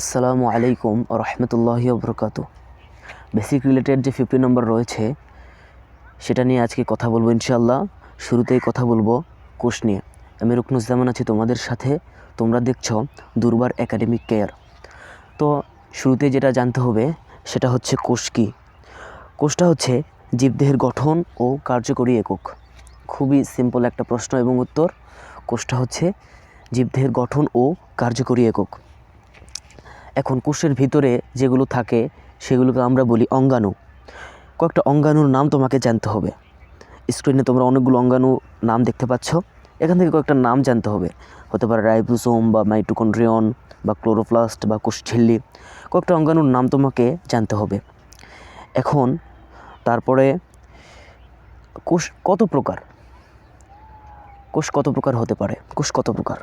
আসসালামু আলাইকুম রহমতুল্লাহ বরকাত। বেসিক রিলেটেড যে ফিফটি নম্বর রয়েছে, সেটা নিয়ে আজকে কথা বলব ইনশাল্লাহ শুরুতেই কথা বলব কোষ নিয়ে। আমি রুকনুজ্জামান আছি তোমাদের সাথে। তোমরা দেখছ দুর্বার একাডেমিক কেয়ার তো শুরুতে যেটা জানতে হবে, সেটা হচ্ছে কোষ কী? কোষটা হচ্ছে জীবদেহের গঠন ও কার্যকরী একক। খুবই সিম্পল একটা প্রশ্ন এবং উত্তর। কোষটা হচ্ছে জীবদেহের গঠন ও কার্যকরী একক। এখন কোষের ভিতরে যেগুলো থাকে, সেগুলোকে আমরা বলি অঙ্গাণু। কয়েকটা অঙ্গাণুর নাম তোমাকে জানতে হবে। স্ক্রিনে তোমরা অনেকগুলো অঙ্গাণু নাম দেখতে পাচ্ছ। এখান থেকে কয়েকটা নাম জানতে হবে। হতে পারে রাইবোসোম বা মাইটোকন্ড্রিয়ন বা ক্লোরোপ্লাস্ট বা কোষ ঝিল্লি কয়েকটা অঙ্গাণুর নাম তোমাকে জানতে হবে। এখন তারপরে কোষ কত প্রকার? কোষ কত প্রকার হতে পারে? কোষ কত প্রকার?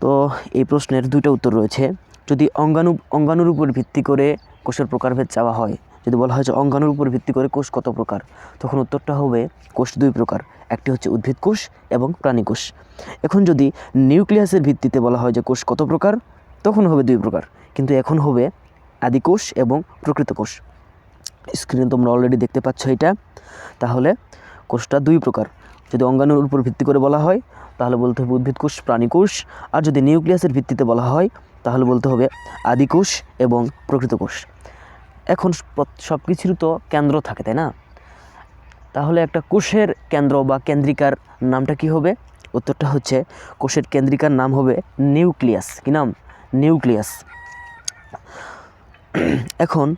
তো এই প্রশ্নের দুইটা উত্তর রয়েছে। যদি অঙ্গাণু, অঙ্গাণুর উপর ভিত্তি করে কোষের প্রকারভেদ চাওয়া হয়, যদি বলা হয় যে অঙ্গাণুর উপর ভিত্তি করে কোষ কত প্রকার, তখন উত্তরটা হবে কোষ দুই প্রকার। একটি হচ্ছে উদ্ভিদ কোষ এবং প্রাণী কোষ। এখন যদি নিউক্লিয়াসের ভিত্তিতে বলা হয় যে কোষ কত প্রকার, তখন হবে দুই প্রকার। কিন্তু এখন হবে আদি কোষ এবং প্রকৃত কোষ। স্ক্রিনে তোমরা অলরেডি দেখতে পাচ্ছ এটা। তাহলে কোষটা দুই প্রকার। যদি অঙ্গাণুর উপর ভিত্তি করে বলা হয়, তাহলে বলতে হবে উদ্ভিদ কোষ, প্রাণী কোষ। আর যদি নিউক্লিয়াসের ভিত্তিতে বলা হয় তাহলে বলতে হবে আদি কোষ এবং প্রকৃত কোষ এখন সব কিছুর তো কেন্দ্র থাকে, তাই না? তাহলে একটা কোষের কেন্দ্র বা কেন্দ্রিকার নামটা কি হবে? উত্তরটা হচ্ছে কোষের কেন্দ্রিকার নাম হবে নিউক্লিয়াস। কি নাম? নিউক্লিয়াস। এখন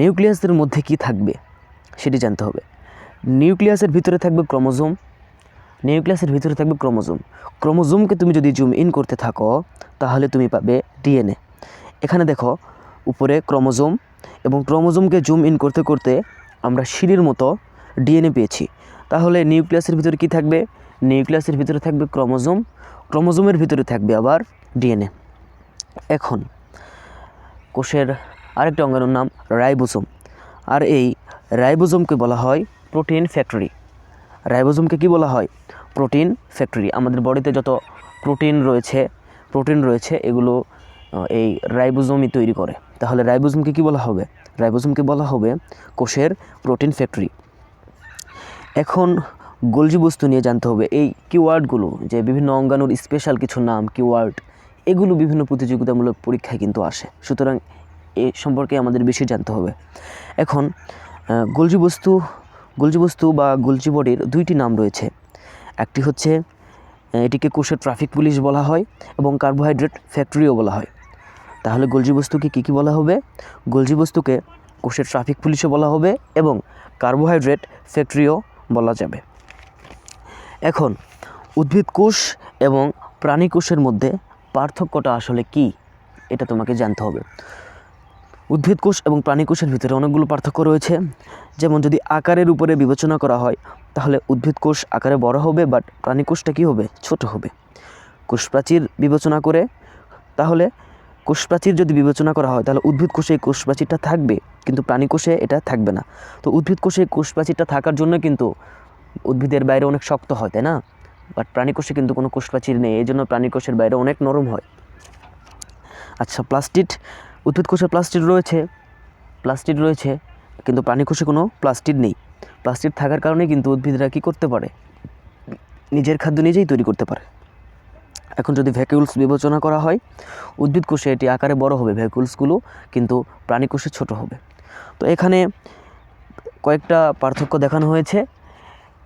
নিউক্লিয়াসের মধ্যে কি থাকবে? সেটি জানতে হবে। নিউক্লিয়াসের ভিতরে থাকবে ক্রোমোজোম নিউক্লিয়াসের ভিতরে থাকবে ক্রোমোজোম। ক্রোমোজোমকে তুমি যদি জুম ইন করতে থাকো, তাহলে তুমি পাবে ডিএনএ। এখানে দেখো, উপরে ক্রোমোজোম এবং ক্রোমোজোমকে জুম ইন করতে করতে আমরা সিঁড়ির মতো ডিএনএ পেয়েছি। তাহলে নিউক্লিয়াসের ভিতরে কি থাকবে? নিউক্লিয়াসের ভিতরে থাকবে ক্রোমোজোম, ক্রোমোজোমের ভিতরে থাকবে আবার ডিএনএ। এখন, কোষের আরেকটা অঙ্গাণুর নাম রাইবোসোম আর এই রাইবোজোমকে বলা হয় প্রোটিন ফ্যাক্টরি। রাইবোজোমকে কি বলা হয়? Protein factory. আমাদের বডিতে যত প্রোটিন রয়েছে প্রোটিন রয়েছে, এগুলো এই রাইবোজোমই তৈরি করে। তাহলে রাইবোজোমকে কি বলা হবে? রাইবোজোমকে বলা হবে কোষের প্রোটিন ফ্যাক্টরি। এখন গোলজি বস্তু নিয়ে জানতে হবে। এই কিওয়ার্ডগুলো, যে বিভিন্ন অঙ্গাণুর স্পেশাল কিছু নাম, কিওয়ার্ড, এগুলো বিভিন্ন প্রতিযোগিতামূলক পরীক্ষায় কিন্তু আসে। সুতরাং এ সম্পর্কে আমাদের বেশি জানতে হবে। এখন গোলজি বস্তু গোলজি বস্তু বা গোলজি বডির দুইটি নাম রয়েছে। একটি হচ্ছে এটিকে কোষের ট্রাফিক পুলিশ বলা হয় এবং কার্বোহাইড্রেট ফ্যাক্টরিও বলা হয়। তাহলে গোলজি বস্তুকে কী কী বলা হবে? গোলজি বস্তুকে কোষের ট্রাফিক পুলিশও বলা হবে এবং কার্বোহাইড্রেট ফ্যাক্টরিও বলা যাবে। এখন, উদ্ভিদ কোষ এবং প্রাণী কোষের মধ্যে পার্থক্যটা আসলে কি? এটা তোমাকে জানতে হবে। উদ্ভিদ কোষ এবং প্রাণী কোষের ভিতরে অনেকগুলো পার্থক্য রয়েছে। যেমন যদি আকারের উপরে বিবেচনা করা হয়, তাহলে উদ্ভিদ কোষ আকারে বড় হবে বাট প্রাণী কোষটা কী হবে? ছোট হবে। কোষ প্রাচীর বিবেচনা করে, তাহলে কোষ প্রাচীর যদি বিবেচনা করা হয়, তাহলে উদ্ভিদ কোষে কোষ প্রাচীরটা থাকবে, কিন্তু প্রাণী কোষে এটা থাকবে না। তো উদ্ভিদ কোষে কোষ প্রাচীরটা থাকার জন্য কিন্তু উদ্ভিদের বাইরে অনেক শক্ত হয়, তাই না? বাট প্রাণী কোষে কিন্তু কোনো কোষ প্রাচীর নেই, এই জন্য প্রাণী কোষের বাইরে অনেক নরম হয়। আচ্ছা প্লাস্টিড উদ্ভিদ কোষে প্লাস্টিড রয়েছে প্লাস্টিড রয়েছে, কিন্তু প্রাণী কোষে কোনো প্লাস্টিড নেই। প্লাস্টিড থাকার কারণে কিন্তু উদ্ভিদরা কী করতে পারে? নিজের খাদ্য নিজেই তৈরি করতে পারে। এখন যদি ভ্যাকুলস বিবেচনা করা হয়, উদ্ভিদ কোষে এটি আকারে বড় হবে ভ্যাকুলসগুলো কিন্তু প্রাণী কোষে ছোট হবে। তো এখানে কয়েকটা পার্থক্য দেখানো হয়েছে।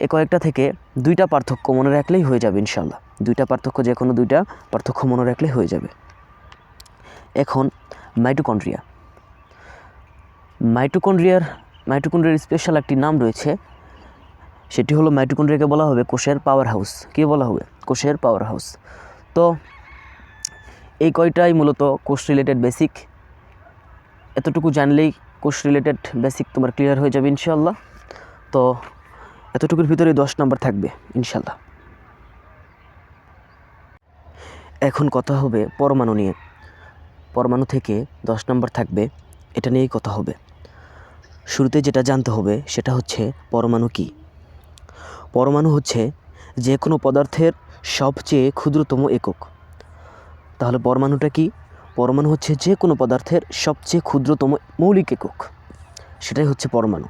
এ কয়েকটা থেকে দুইটা পার্থক্য মনে রাখলেই হয়ে যাবে ইনশাল্লাহ দুইটা পার্থক্য যে কোনো দুইটা পার্থক্য মনে রাখলেই হয়ে যাবে। এখন মাইটোকন্ড্রিয়া। মাইটোকন্ড্রিয়ার মাইটোকন্ড্রিয়ার স্পেশাল একটি নাম রয়েছে। সেটি হলো মাইটোকন্ড্রিয়াকে বলা হবে কোষের পাওয়ার হাউস কী বলা হবে? কোষের পাওয়ার হাউস তো, এই কয়টাই মূলত কোষ রিলেটেড বেসিক এতটুকু জানলেই কোষ রিলেটেড বেসিক তোমার ক্লিয়ার হয়ে যাবে ইনশাল্লাহ তো, এতটুকুর ভিতরে দশ নম্বর থাকবে ইনশাল্লাহ এখন কথা হবে পরমাণু নিয়ে। পরমাণু থেকে দশ নম্বর থাকবে, এটা নিয়েই কথা হবে। শুরুতে যেটা জানতে হবে, সেটা হচ্ছে পরমাণু কী? পরমাণু হচ্ছে যে কোনো পদার্থের সবচেয়ে ক্ষুদ্রতম একক। তাহলে পরমাণুটা কি? পরমাণু হচ্ছে যে কোনো পদার্থের সবচেয়ে ক্ষুদ্রতম মৌলিক একক। সেটাই হচ্ছে পরমাণু।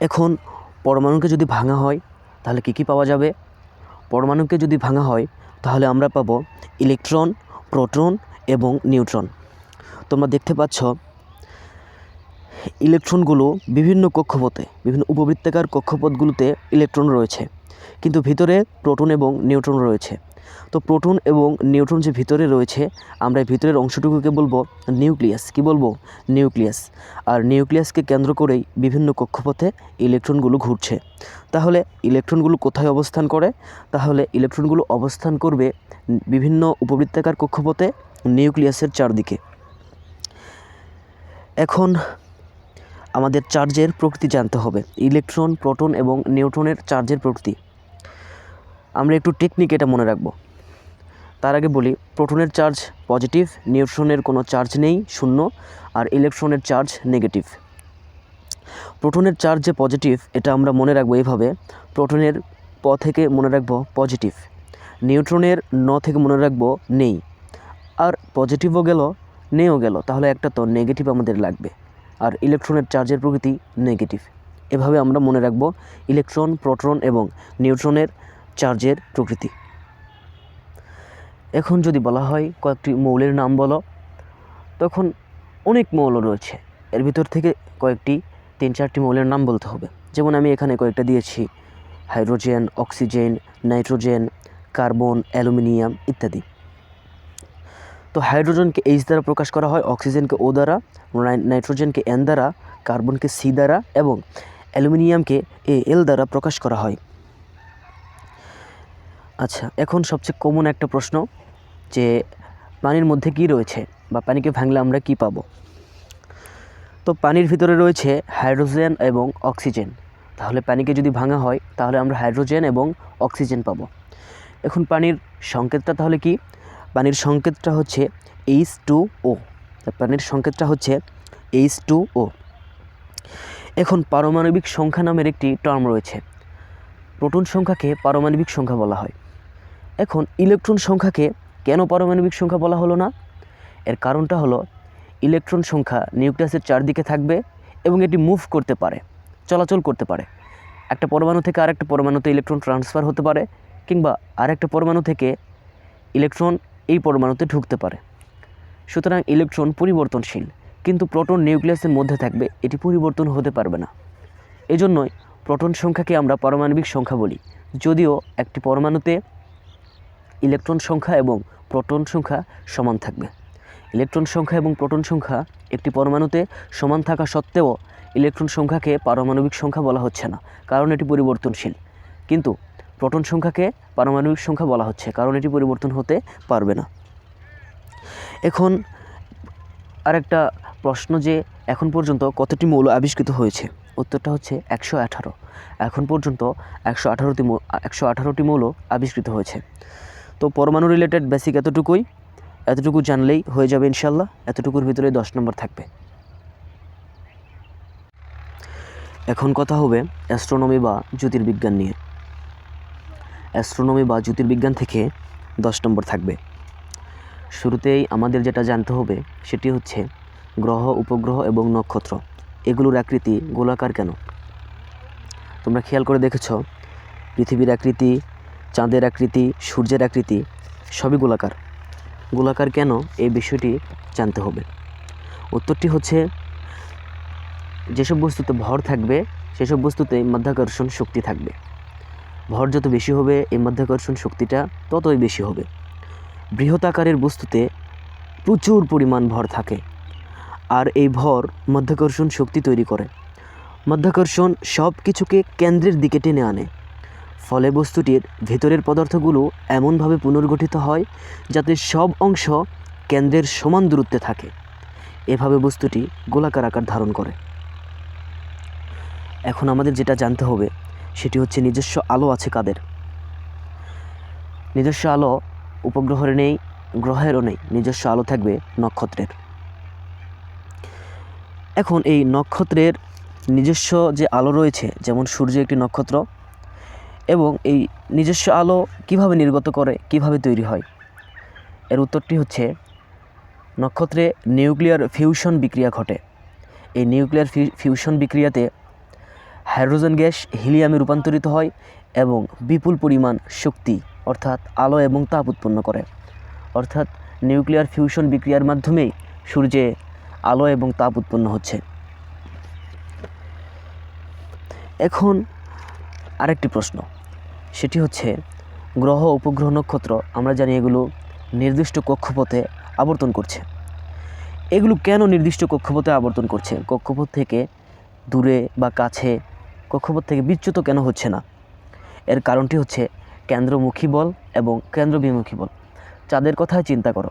এখন পরমাণুকে যদি ভাঙা হয়, তাহলে কী কী পাওয়া যাবে? পরমাণুকে যদি ভাঙা হয়, তাহলে আমরা পাবো ইলেকট্রন, প্রোটন এবং নিউট্রন। তোমরা দেখতে পাচ্ছ, ইলেকট্রনগুলো বিভিন্ন কক্ষপথে, বিভিন্ন উপবৃত্তাকার কক্ষপথগুলোতে ইলেকট্রন রয়েছে। কিন্তু ভিতরে প্রোটন এবং নিউট্রন রয়েছে। তো প্রোটন এবং নিউট্রন যে ভিতরে রয়েছে, আমরা ভিতরের অংশটুকুকে বলব নিউক্লিয়াস। কি বলব? নিউক্লিয়াস। আর নিউক্লিয়াসকে কেন্দ্র করেই বিভিন্ন কক্ষপথে ইলেকট্রনগুলো ঘুরছে। তাহলে ইলেকট্রনগুলো কোথায় অবস্থান করে? তাহলে ইলেকট্রনগুলো অবস্থান করবে বিভিন্ন উপবৃত্তাকার কক্ষপথে নিউক্লিয়াসের চারদিকে। এখন আমাদের চার্জের প্রকৃতি জানতে হবে। ইলেকট্রন, প্রোটন এবং নিউট্রনের চার্জের প্রকৃতি। আমরা একটু টেকনিক এটা মনে রাখব। তার আগে বলি, প্রোটনের চার্জ পজিটিভ, নিউট্রনের কোনো চার্জ নেই, শূন্য, আর ইলেকট্রনের চার্জ নেগেটিভ। প্রোটনের চার্জ যে পজিটিভ, এটা আমরা মনে রাখব এইভাবে, প্রোটনের প থেকে মনে রাখব পজিটিভ। নিউট্রনের ন থেকে মনে রাখব নেই। আর পজিটিভও গেল নেও গেল। তাহলে একটা তো নেগেটিভ আমাদের লাগবে। আর ইলেকট্রনের চার্জের প্রকৃতি নেগেটিভ এভাবে আমরা মনে রাখব ইলেকট্রন প্রোটন এবং নিউট্রনের চার্জের প্রকৃতি। এখন যদি বলা হয় কয়েকটি মৌলের নাম বলো, তখন অনেক মৌল রয়েছে। এর ভিতর থেকে কয়েকটি, তিন, চারটি মৌলের নাম বলতে হবে। যেমন আমি এখানে কয়েকটা দিয়েছি। Hydrogen, oxygen, nitrogen, carbon, aluminium ইত্যাদি। তো হাইড্রোজেনকে এইচ দ্বারা প্রকাশ করা হয়, অক্সিজেনকে ও দ্বারা নাইট্রোজেনকে এন দ্বারা, কার্বনকে সি দ্বারা এবং অ্যালুমিনিয়ামকে এ এল দ্বারা প্রকাশ করা হয়। আচ্ছা এখন সবচেয়ে কমন একটা প্রশ্ন যে পানির মধ্যে কি রয়েছে বা পানিকে ভাঙলে আমরা কি পাবো? তো পানির ভিতরে রয়েছে হাইড্রোজেন এবং অক্সিজেন। তাহলে পানিকে যদি ভাঙা হয়, তাহলে আমরা হাইড্রোজেন এবং অক্সিজেন পাবো। এখন পানির সংকেতটা তাহলে কি? পানির সংকেতটা হচ্ছে এইচ টু ও পানির সংকেতটা হচ্ছে এইচ টু ও এখন পারমাণবিক সংখ্যা নামের একটি টার্ম রয়েছে। প্রোটন সংখ্যাকে পারমাণবিক সংখ্যা বলা হয়। এখন ইলেকট্রন সংখ্যাকে কেন পারমাণবিক সংখ্যা বলা হলো না? এর কারণটা হলো ইলেকট্রন সংখ্যা নিউক্লিয়াসের চারদিকে থাকবে এবং এটি মুভ করতে পারে, চলাচল করতে পারে। একটা পরমাণু থেকে আরেকটা পরমাণুতে ইলেকট্রন ট্রান্সফার হতে পারে, কিংবা আরেকটা পরমাণু থেকে ইলেকট্রন এই পরমাণুতে ঢুকতে পারে। সুতরাং ইলেকট্রন পরিবর্তনশীল, কিন্তু প্রোটন নিউক্লিয়াসের মধ্যে থাকবে, এটি পরিবর্তন হতে পারবে না। এজন্যই প্রোটন সংখ্যাকে আমরা পারমাণবিক সংখ্যা বলি। যদিও একটি পরমাণুতে ইলেকট্রন সংখ্যা এবং প্রোটন সংখ্যা সমান থাকবে। ইলেকট্রন সংখ্যা এবং প্রোটন সংখ্যা একটি পরমাণুতে সমান থাকা সত্ত্বেও ইলেকট্রন সংখ্যাকে পারমাণবিক সংখ্যা বলা হচ্ছে না, কারণ এটি পরিবর্তনশীল। কিন্তু প্রোটন সংখ্যাকে পারমাণবিক সংখ্যা বলা হচ্ছে, কারণ এটি পরিবর্তন হতে পারবে না। এখন আরেকটা প্রশ্ন যে এখন পর্যন্ত কতটি মৌল আবিষ্কৃত হয়েছে? উত্তরটা হচ্ছে একশো আঠারো। এখন পর্যন্ত একশো আঠারোটি একশো আঠারোটি মৌল আবিষ্কৃত হয়েছে। তো পরমাণু রিলেটেড বেসিক এতটুকুই। এতটুকু জানলেই হয়ে যাবে ইনশাল্লাহ এতটুকুর ভিতরে দশ নম্বর থাকবে। এখন কথা হবে অ্যাস্ট্রোনমি বা জ্যোতির্বিজ্ঞান নিয়ে। অ্যাস্ট্রোনমি বা জ্যোতির্বিজ্ঞান থেকে দশ নম্বর থাকবে। শুরুতেই আমাদের যেটা জানতে হবে সেটি হচ্ছে গ্রহ, উপগ্রহ এবং নক্ষত্র। এগুলোর আকৃতি গোলাকার কেন? তোমরা খেয়াল করে দেখেছ, পৃথিবীর আকৃতি, চাঁদের আকৃতি, সূর্যের আকৃতি, সবই গোলাকার। গোলাকার কেন? এই বিষয়টি জানতে হবে। উত্তরটি হচ্ছে, যেসব বস্তুতে ভর থাকবে, সেসব বস্তুতে মাধ্যাকর্ষণ শক্তি থাকবে। ভর যত বেশি হবে এই মাধ্যাকর্ষণ শক্তিটা ততই বেশি হবে। বৃহৎ আকারের বস্তুতে প্রচুর পরিমাণ ভর থাকে আর এই ভর মাধ্যাকর্ষণ শক্তি তৈরি করে। মাধ্যাকর্ষণ সব কিছুকে কেন্দ্রের দিকে টেনে আনে। ফলে বস্তুটির ভেতরের পদার্থগুলো এমনভাবে পুনর্গঠিত হয় যাতে সব অংশ কেন্দ্রের সমান দূরত্বে থাকে। এভাবে বস্তুটি গোলাকার আকার ধারণ করে। এখন আমাদের যেটা জানতে হবে সেটি হচ্ছে নিজস্ব আলো আছে কাদের? নিজস্ব আলো উপগ্রহের নেই, গ্রহেরও নেই, নিজস্ব আলো থাকবে নক্ষত্রের। এখন এই নক্ষত্রের নিজস্ব যে আলো রয়েছে, যেমন সূর্য একটি নক্ষত্র, এবং এই নিজস্ব আলো কীভাবে নির্গত করে, কীভাবে তৈরি হয়? এর উত্তরটি হচ্ছে, নক্ষত্রে নিউক্লিয়ার ফিউশন বিক্রিয়া ঘটে। এই নিউক্লিয়ার ফিউশন বিক্রিয়াতে হাইড্রোজেন গ্যাস হিলিয়ামে রূপান্তরিত হয় এবং বিপুল পরিমাণ শক্তি, অর্থাৎ আলো এবং তাপ উৎপন্ন করে। অর্থাৎ নিউক্লিয়ার ফিউশন বিক্রিয়ার মাধ্যমেই সূর্যে আলো এবং তাপ উৎপন্ন হচ্ছে। এখন আরেকটি প্রশ্ন, সেটি হচ্ছে, গ্রহ, উপগ্রহ, নক্ষত্র, আমরা জানি এগুলো নির্দিষ্ট কক্ষপথে আবর্তন করছে। এগুলো কেন নির্দিষ্ট কক্ষপথে আবর্তন করছে? কক্ষপথ থেকে দূরে বা কাছে কক্ষপথ থেকে বিচ্যুত কেন হচ্ছে না? এর কারণটি হচ্ছে কেন্দ্রমুখী বল এবং কেন্দ্রবিমুখী বল। চাঁদের কথায় চিন্তা করো।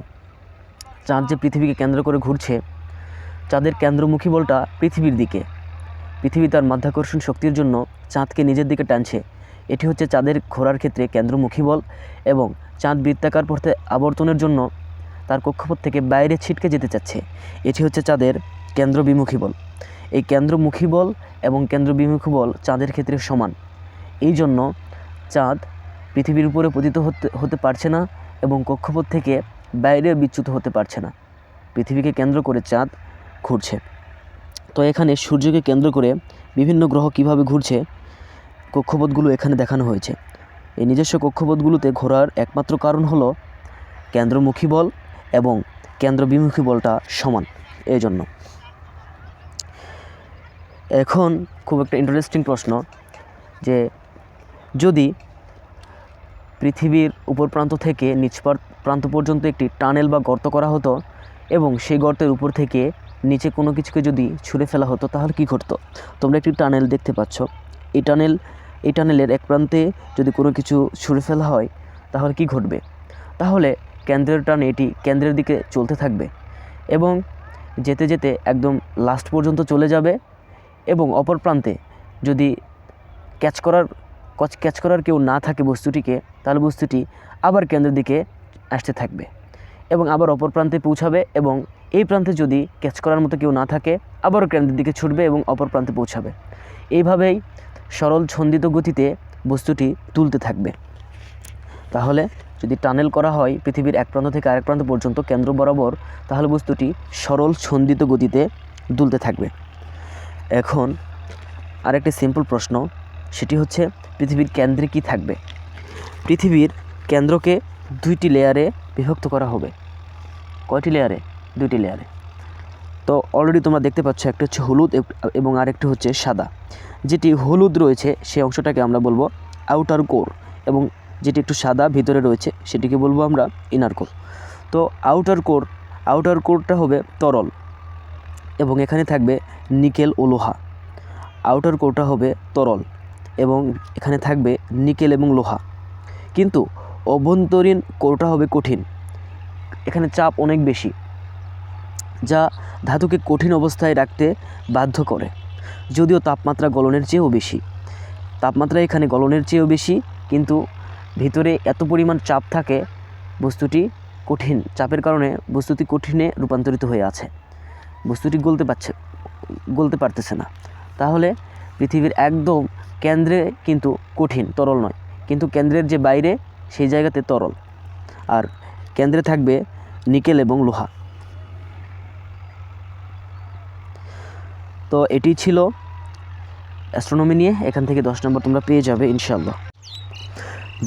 চাঁদ যে পৃথিবীকে কেন্দ্র করে ঘুরছে, চাঁদের কেন্দ্রমুখী বলটা পৃথিবীর দিকে। পৃথিবী তার মাধ্যাকর্ষণ শক্তির জন্য চাঁদকে নিজের দিকে টানছে। এটি হচ্ছে চাঁদের ঘোরার ক্ষেত্রে কেন্দ্রমুখী বল এবং চাঁদ বৃত্তাকার পথে আবর্তনের জন্য তার কক্ষপথ থেকে বাইরে ছিটকে যেতে চাচ্ছে। এটি হচ্ছে চাঁদের কেন্দ্রবিমুখী বল। এই কেন্দ্রমুখী বল এবং কেন্দ্রবিমুখী বল চাঁদের ক্ষেত্রে সমান। এই জন্য চাঁদ পৃথিবীর উপরে পতিত হতে হতে পারছে না এবং কক্ষপথ থেকে বাইরে বিচ্যুত হতে পারছে না। পৃথিবীকে কেন্দ্র করে চাঁদ ঘুরছে। তো এখানে সূর্যকে কেন্দ্র করে বিভিন্ন গ্রহ কীভাবে ঘুরছে কক্ষপথগুলো এখানে দেখানো হয়েছে। এই নিজস্ব কক্ষপথগুলোতে ঘোরার একমাত্র কারণ হলো কেন্দ্রমুখী বল এবং কেন্দ্রবিমুখী বলটা সমান। এই জন্য এখন খুব একটা ইন্টারেস্টিং প্রশ্ন যে যদি পৃথিবীর উপর প্রান্ত থেকে নিচ প্রান্ত পর্যন্ত একটি টানেল বা গর্ত করা হতো এবং সেই গর্তের উপর থেকে নিচে কোনো কিছুকে যদি ছুঁড়ে ফেলা হতো, তাহলে কী ঘটতো? তোমরা একটি টানেল দেখতে পাচ্ছ। এই টানেল, এই টানেলের এক প্রান্তে যদি কোনো কিছু ছুঁড়ে ফেলা হয়, তাহলে কি ঘটবে? তাহলে কেন্দ্রের টানে এটি কেন্দ্রের দিকে চলতে থাকবে এবং যেতে যেতে একদম লাস্ট পর্যন্ত চলে যাবে এবং অপর প্রান্তে যদি ক্যাচ করার ক্যাচ করার কেউ না থাকে বস্তুটিকে, তাহলে বস্তুটি আবার কেন্দ্রের দিকে আসতে থাকবে এবং আবার অপর প্রান্তে পৌঁছাবে এবং এই প্রান্তে যদি ক্যাচ করার মতো কেউ না থাকে, আবারও কেন্দ্রের দিকে ছুটবে এবং অপর প্রান্তে পৌঁছাবে। এইভাবেই সরল ছন্দিত গতিতে বস্তুটি তুলতে থাকবে। তাহলে যদি টানেল করা হয় পৃথিবীর এক প্রান্ত থেকে আরেক প্রান্ত পর্যন্ত কেন্দ্র বরাবর, তাহলে বস্তুটি সরল ছন্দিত গতিতে দুলতে থাকবে। এখন আরেকটি সিম্পল প্রশ্ন, সেটি হচ্ছে পৃথিবীর কেন্দ্রে কি থাকবে? পৃথিবীর কেন্দ্রকে দুইটি লেয়ারে বিভক্ত করা হবে। কয়টি লেয়ারে দুইটি লেয়ারে তো অলরেডি তোমরা দেখতে পাচ্ছ, একটা হচ্ছে হলুদ এবং আরেকটি হচ্ছে সাদা। যেটি হলুদ রয়েছে সেই অংশটাকে আমরা বলব আউটার কোর এবং যেটি একটু সাদা ভিতরে রয়েছে, সেটিকে বলব আমরা ইনার কোর তো আউটার কোর আউটার কোরটা হবে তরল। এবং এখানে থাকবে নিকেল ও লোহা। আউটার কোরটা হবে তরল এবং এখানে থাকবে নিকেল এবং লোহা। কিন্তু অভ্যন্তরীণ কোরটা হবে কঠিন। এখানে চাপ অনেক বেশি, যা ধাতুকে কঠিন অবস্থায় রাখতে বাধ্য করে, যদিও তাপমাত্রা গলনের চেয়েও বেশি। তাপমাত্রা এখানে গলনের চেয়েও বেশি, কিন্তু ভিতরে এত পরিমাণ চাপ থাকে, বস্তুটি কঠিন, চাপের কারণে বস্তুটি কঠিনে রূপান্তরিত হয়ে আছে। বস্তুটি গলতে পারছে, গলতে পারতেছে না। তাহলে পৃথিবীর একদম কেন্দ্রে কিন্তু কঠিন, তরল নয়। কিন্তু কেন্দ্রের যে বাইরে, সেই জায়গাতে তরল। আর কেন্দ্রে থাকবে নিকেল এবং লোহা। তো এটি ছিল অ্যাস্ট্রোনমি নিয়ে। এখান থেকে দশ নম্বর তোমরা পেয়ে যাবে ইনশাল্লাহ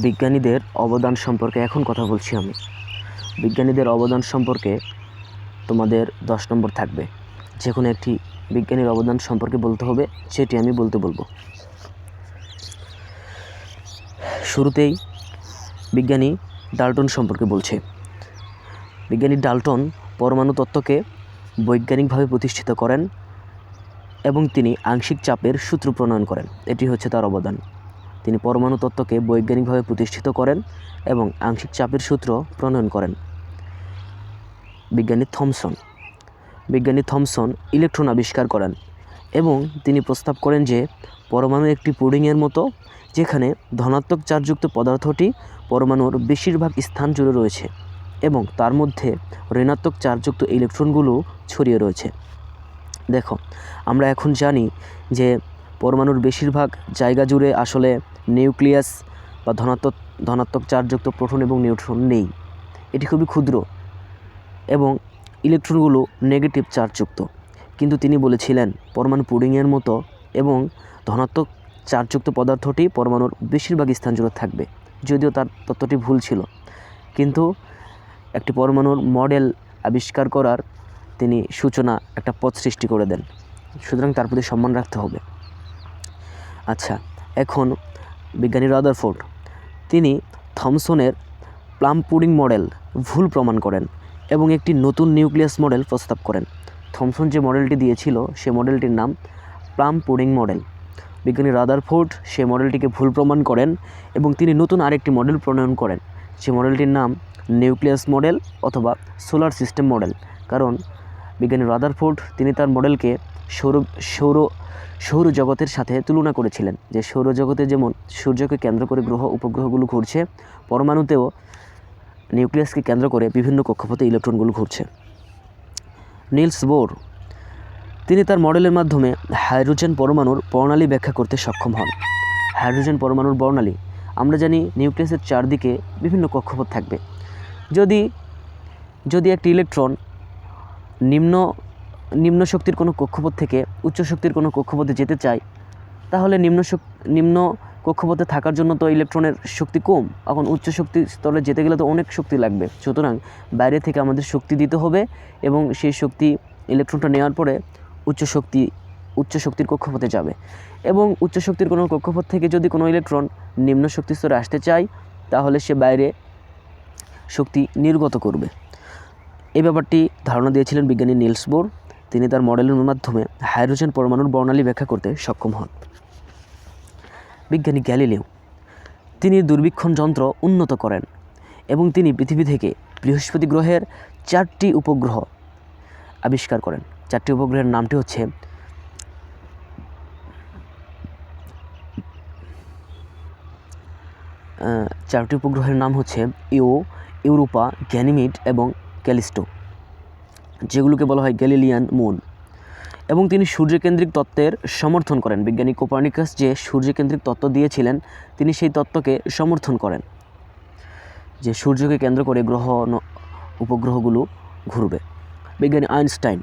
বিজ্ঞানীদের অবদান সম্পর্কে এখন কথা বলছি আমি। বিজ্ঞানীদের অবদান সম্পর্কে তোমাদের দশ নম্বর থাকবে। যে কোনো একটি বিজ্ঞানীর অবদান সম্পর্কে বলতে হবে, সেটি আমি বলতে বলব। শুরুতেই বিজ্ঞানী ডাল্টন সম্পর্কে বলছে। বিজ্ঞানী ডাল্টন পরমাণু তত্ত্বকে বৈজ্ঞানিকভাবে প্রতিষ্ঠিত করেন এবং তিনি আংশিক চাপের সূত্র প্রণয়ন করেন। এটি হচ্ছে তার অবদান। তিনি পরমাণু তত্ত্বকে বৈজ্ঞানিকভাবে প্রতিষ্ঠিত করেন এবং আংশিক চাপের সূত্র প্রণয়ন করেন। বিজ্ঞানী থমসন। বিজ্ঞানী থমসন ইলেকট্রন আবিষ্কার করেন এবং তিনি প্রস্তাব করেন যে, পরমাণু একটি পুডিংয়ের মতো, যেখানে ধনাত্মক চার্জযুক্ত পদার্থটি পরমাণুর বেশিরভাগ স্থান জুড়ে রয়েছে এবং তার মধ্যে ঋণাত্মক চার্জযুক্ত ইলেকট্রনগুলো ছড়িয়ে রয়েছে। দেখো, আমরা এখন জানি যে, পরমাণুর বেশিরভাগ জায়গা জুড়ে আসলে নিউক্লিয়াস বা ধনাত্মক ধনাত্মক চার্জযুক্ত প্রোটন এবং নিউট্রন নেই। এটি খুবই ক্ষুদ্র। এবং ইলেকট্রনগুলো নেগেটিভ চার্জযুক্ত কিন্তু তিনি বলেছিলেন, পরমাণু পুডিংয়ের মতো এবং ধনাত্মক চার্জযুক্ত পদার্থটি পরমাণুর বেশিরভাগ স্থান জুড়ে থাকবে, যদিও তার তত্ত্বটি ভুল ছিল। কিন্তু একটি পরমাণুর মডেল আবিষ্কার করার তিনি সূচনা একটা পথ সৃষ্টি করে দেন, সুতরাং তার প্রতি সম্মান রাখতে হবে। আচ্ছা এখন বিজ্ঞানী রাদারফোর্ড। তিনি থমসনের প্লাম পুডিং মডেল ভুল প্রমাণ করেন। এবং একটি নতুন নিউক্লিয়াস মডেল প্রস্তাব করেন। থমসন যে মডেলটি দিয়েছিল, সে মডেলটির নাম প্লাম পুডিং মডেল। বিজ্ঞানী রাদারফোর্ড সে মডেলটিকে ভুল প্রমাণ করেন এবং তিনি নতুন আরেকটি মডেল প্রণয়ন করেন। যে মডেলটির নাম নিউক্লিয়াস মডেল অথবা সোলার সিস্টেম মডেল। কারণ বিজ্ঞানী রাদারফোর্ড তিনি তার মডেলকে সৌর সৌর সৌরজগতের সাথে তুলনা করেছিলেন। যে সৌরজগতে যেমন সূর্যকে কেন্দ্র করে গ্রহ উপগ্রহগুলো ঘুরছে, পরমাণুতেও নিউক্লিয়াসকে কেন্দ্র করে বিভিন্ন কক্ষপথে ইলেকট্রনগুলো ঘুরছে। নীলস বোর, তিনি তার মডেলের মাধ্যমে হাইড্রোজেন পরমাণুর বর্ণালী ব্যাখ্যা করতে সক্ষম হন। হাইড্রোজেন পরমাণুর বর্ণালী, আমরা জানি নিউক্লিয়াসের চারদিকে বিভিন্ন কক্ষপথ থাকবে। যদি যদি একটি ইলেকট্রন নিম্ন নিম্ন শক্তির কোনো কক্ষপথ থেকে উচ্চ শক্তির কোনো কক্ষপথে যেতে চায়, তাহলে নিম্ন নিম্ন কক্ষপথে থাকার জন্য তো ইলেকট্রনের শক্তি কম। এখন উচ্চ শক্তি স্তরে যেতে গেলে তো অনেক শক্তি লাগবে। সুতরাং বাইরে থেকে আমাদের শক্তি দিতে হবে এবং সেই শক্তি ইলেকট্রনটা নেওয়ার পরে উচ্চ শক্তি, উচ্চ শক্তির কক্ষপথে যাবে। এবং উচ্চ শক্তির কোনো কক্ষপথ থেকে যদি কোনো ইলেকট্রন নিম্ন শক্তি স্তরে আসতে চায়, তাহলে সে বাইরে শক্তি নির্গত করবে। এই ব্যাপারটি ধারণা দিয়েছিলেন বিজ্ঞানী নিলস বোর। তিনি তার মডেলের মাধ্যমে হাইড্রোজেন পরমাণুর বর্ণালী ব্যাখ্যা করতে সক্ষম হন। বিজ্ঞানী গ্যালিলেও। তিনি দূরবীক্ষণ যন্ত্র উন্নত করেন এবং তিনি পৃথিবী থেকে বৃহস্পতি গ্রহের চারটি উপগ্রহ আবিষ্কার করেন। চারটি উপগ্রহের নামটি হচ্ছে চারটি উপগ্রহের নাম হচ্ছে ইও, ইউরোপা, গ্যানিমিড এবং ক্যালিস্টো, যেগুলোকে বলা হয় গ্যালিলিয়ান মুন। এবং তিনি সূর্যকেন্দ্রিক তত্ত্বের সমর্থন করেন। বিজ্ঞানী কোপার্নিকাস যে সূর্যকেন্দ্রিক তত্ত্ব দিয়েছিলেন, তিনি সেই তত্ত্বকে সমর্থন করেন, যে সূর্যকে কেন্দ্র করে গ্রহ উপগ্রহগুলো ঘুরবে। বিজ্ঞানী আইনস্টাইন,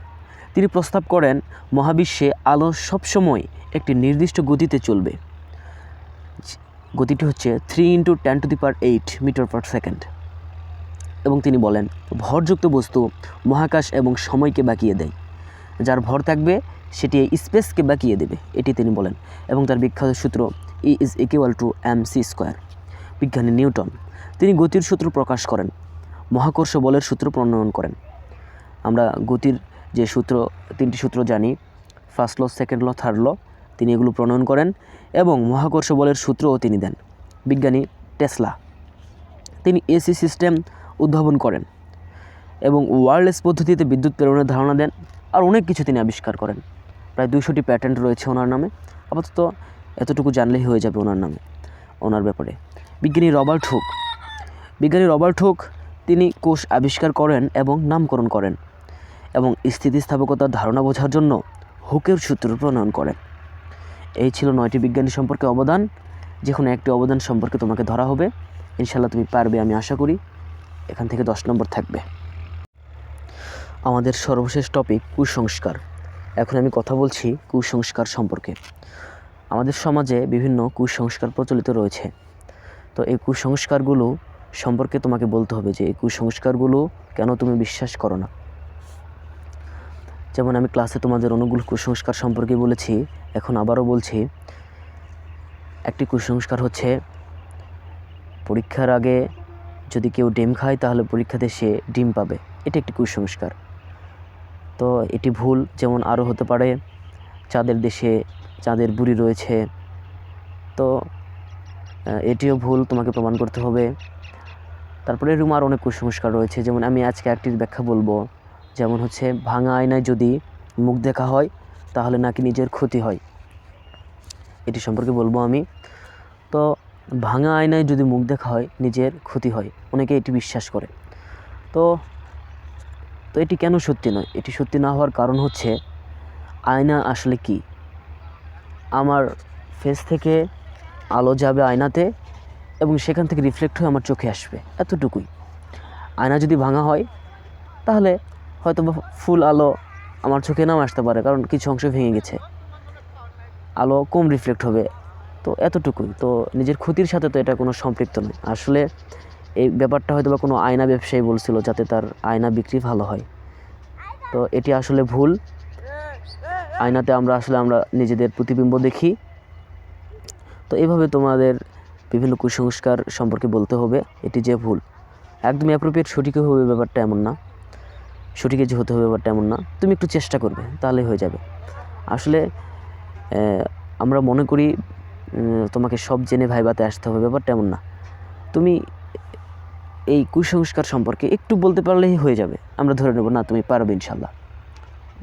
তিনি প্রস্তাব করেন, মহাবিশ্বে আলো সবসময় একটি নির্দিষ্ট গতিতে চলবে। গতিটি হচ্ছে three into ten to the power eight metre per second এবং তিনি বলেন, ভরযুক্ত বস্তু মহাকাশ এবং সময়কে বাঁকিয়ে দেয়। যার ভর থাকবে সেটি এই স্পেসকে বাঁকিয়ে দেবে, এটি তিনি বলেন, এবং তার বিখ্যাত সূত্র E is equal to M C square বিজ্ঞানী নিউটন, তিনি গতির সূত্র প্রকাশ করেন, মহাকর্ষ বলের সূত্র প্রণয়ন করেন। আমরা গতির যে সূত্র, তিনটি সূত্র জানি first law second law third law তিনি এগুলো প্রণয়ন করেন, এবং মহাকর্ষ বলের সূত্রও তিনি দেন। বিজ্ঞানী টেসলা, তিনি এসি সিস্টেম উদ্ভাবন করেন, এবং ওয়্যারলেস পদ্ধতিতে বিদ্যুৎ প্রেরণের ধারণা দেন আর অনেক কিছু তিনি আবিষ্কার করেন। প্রায় দুশোটি প্যাটেন্ট রয়েছে ওনার নামে। আপাতত এতটুকু জানলেই হয়ে যাবে ওনার নামে, ওনার ব্যাপারে। বিজ্ঞানী রবার্ট হুক। বিজ্ঞানী রবার্ট হুক তিনি কোষ আবিষ্কার করেন এবং নামকরণ করেন এবং স্থিতিস্থাপকতার ধারণা বোঝার জন্য হুকের সূত্র প্রণয়ন করেন। এই ছিল নয়টি বিজ্ঞানী সম্পর্কে অবদান। যে কোনো একটি অবদান সম্পর্কে তোমাকে ধরা হবে। ইনশাল্লাহ তুমি পারবে আমি আশা করি। এখান থেকে দশ নম্বর থাকবে। আমাদের সর্বশেষ টপিক কুসংস্কার। এখন আমি কথা বলছি কুসংস্কার সম্পর্কে। আমাদের সমাজে বিভিন্ন কুসংস্কার প্রচলিত রয়েছে। তো এই কুসংস্কারগুলো সম্পর্কে তোমাকে বলতে হবে যে এই কুসংস্কারগুলো কেন তুমি বিশ্বাস করো না? যেমন আমি ক্লাসে তোমাদের অনেকগুলো কুসংস্কার সম্পর্কে বলেছি, এখন আবারও বলছি, একটি কুসংস্কার হচ্ছে পরীক্ষার আগে যদি কেউ ডিম খায় তাহলে পরীক্ষাতে সে ডিম পাবে। এটা একটি কুসংস্কার। তো এটি ভুল, যেমন আরও হতে পারে, চাঁদের দেশে চাঁদের বুড়ি রয়েছে। তো এটিও ভুল, তোমাকে প্রমাণ করতে হবে। তারপরে এরকম আর অনেক কুসংস্কার রয়েছে, যেমন আমি আজকে একটির ব্যাখ্যা বলব। যেমন হচ্ছে, ভাঙা আয়নায় যদি মুখ দেখা হয়, তাহলে নাকি নিজের ক্ষতি হয়। এটি সম্পর্কে বলব আমি। তো, ভাঙা আয়নায় যদি মুখ দেখা হয়, নিজের ক্ষতি হয়, অনেকে এটি বিশ্বাস করে। তো তো এটি কেন সত্যি নয়? এটি সত্যি না হওয়ার কারণ হচ্ছে আয়না আসলে কি? আমার ফেস থেকে আলো যাবে আয়নাতে এবং সেখান থেকে রিফ্লেক্ট হয়ে আমার চোখে আসবে, এতটুকুই। আয়না যদি ভাঙা হয়, তাহলে হয়তো ফুল আলো আমার চোখে নাও আসতে পারে, কারণ কিছু অংশ ভেঙে গেছে। আলো কম রিফ্লেক্ট হবে, তো এতটুকুই। তো নিজের ক্ষতির সাথে তো এটা কোনো সম্পৃক্ত নয়। আসলে এই ব্যাপারটা হয়তো বা কোনো আয়না ব্যবসায়ী বলছিল যাতে তার আয়না বিক্রি ভালো হয়। তো এটি আসলে ভুল। আয়নাতে আমরা আসলে আমরা নিজেদের প্রতিবিম্ব দেখি। তো এইভাবে তোমাদের বিভিন্ন কুসংস্কার সম্পর্কে বলতে হবে, এটি যে ভুল। একদম অ্যাপ্রোপ্রিয়েট সঠিক হবে ব্যাপারটা এমন না। সঠিকে যে হতে হবে ব্যাপারটা এমন না। তুমি একটু চেষ্টা করবে, তাহলেই হয়ে যাবে। আসলে আমরা মনে করি তোমাকে সব জেনে ভাইবাতে আসতে হবে, ব্যাপারটা এমন না। তুমি এই কুসংস্কার সম্পর্কে একটু বলতে পারলেই হয়ে যাবে। আমরা ধরে নেব, না, তুমি পারবে ইনশাল্লাহ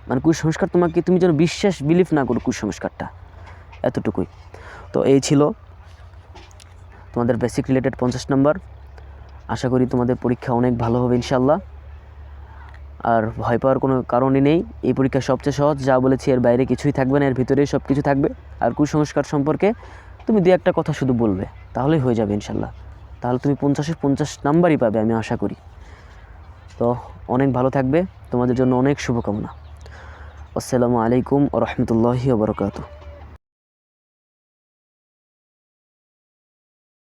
মানে কুসংস্কার তোমাকে, তুমি যেন বিশ্বাস বিলিভ না করো কুসংস্কারটা, এতটুকুই। তো এই ছিল তোমাদের বেসিক রিলেটেড পঞ্চাশ নাম্বার আশা করি তোমাদের পরীক্ষা অনেক ভালো হবে ইনশাল্লাহ আর ভয় পাওয়ার কোনো কারণই নেই। এই পরীক্ষা সবচেয়ে সহজ, যা বলেছি এর বাইরে কিছুই থাকবে না, এর ভিতরেই সব কিছু থাকবে। আর কুসংস্কার সম্পর্কে তুমি দু একটা কথা শুধু বলবে, তাহলেই হয়ে যাবে ইনশাল্লাহ তাহলে তুমি পঞ্চাশে পঞ্চাশ নাম্বারই পাবে, আমি আশা করি। তো অনেক ভালো থাকবে। তোমাদের জন্য অনেক শুভকামনা। আসসালামু আলাইকুম রহমতুল্লাহি ওবরকাতু